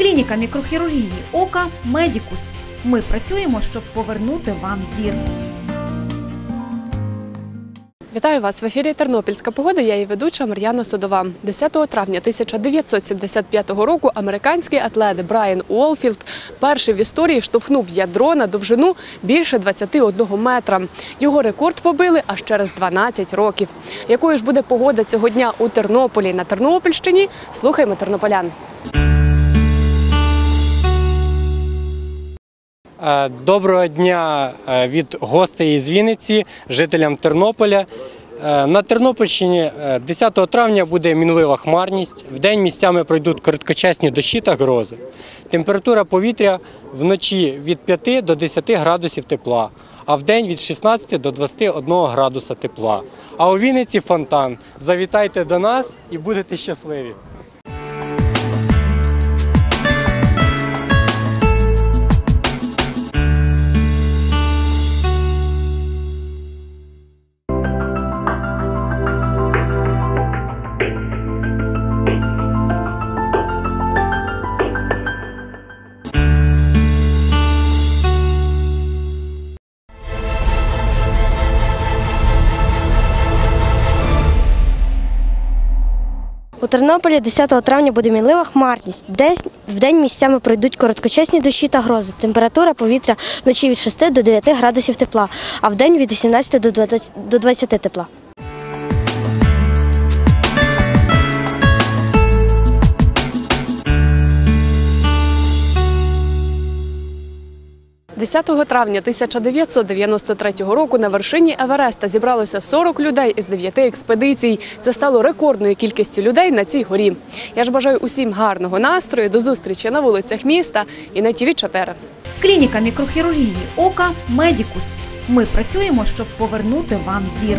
Клініка мікрохірургії ока Медікус. Ми працюємо, щоб повернути вам зір. Вітаю вас в ефірі Тернопільська погода. Я її ведуча Мар'яна Судова. 10 травня 1975 року американський атлет Брайан Уолфілд перший в історії штовхнув ядро на довжину більше 21 метра. Його рекорд побили аж через 12 років. Якою ж буде погода цього дня у Тернополі на Тернопільщині? Слухаймо тернополян. Доброго дня е, від гостей із Вінниці, жителям Тернополя. Е, На Тернопільщині е, 10 травня буде мінлива хмарність. Вдень місцями пройдуть короткочасні дощі та грози. Температура повітря вночі від 5 до 10 градусів тепла, а вдень від 16 до 21 градуса тепла. А у Вінниці фонтан. Завітайте до нас і будете щасливі. У Тернополі 10 травня буде мінлива хмарність. Десь в день місцями пройдуть короткочасні дощі та грози. Температура повітря вночі від 6 до 9 градусів тепла, а в день від 18 до 20 до 20 тепла. – 10 травня 1993 року на вершині Евереста зібралося 40 людей із 9 експедицій. Це стало рекордною кількістю людей на цій горі. Я ж бажаю усім гарного настрою, до зустрічі на вулицях міста і на ТІВІ 4 Клініка мікрохірургії ока Медікус. Ми працюємо, щоб повернути вам зір.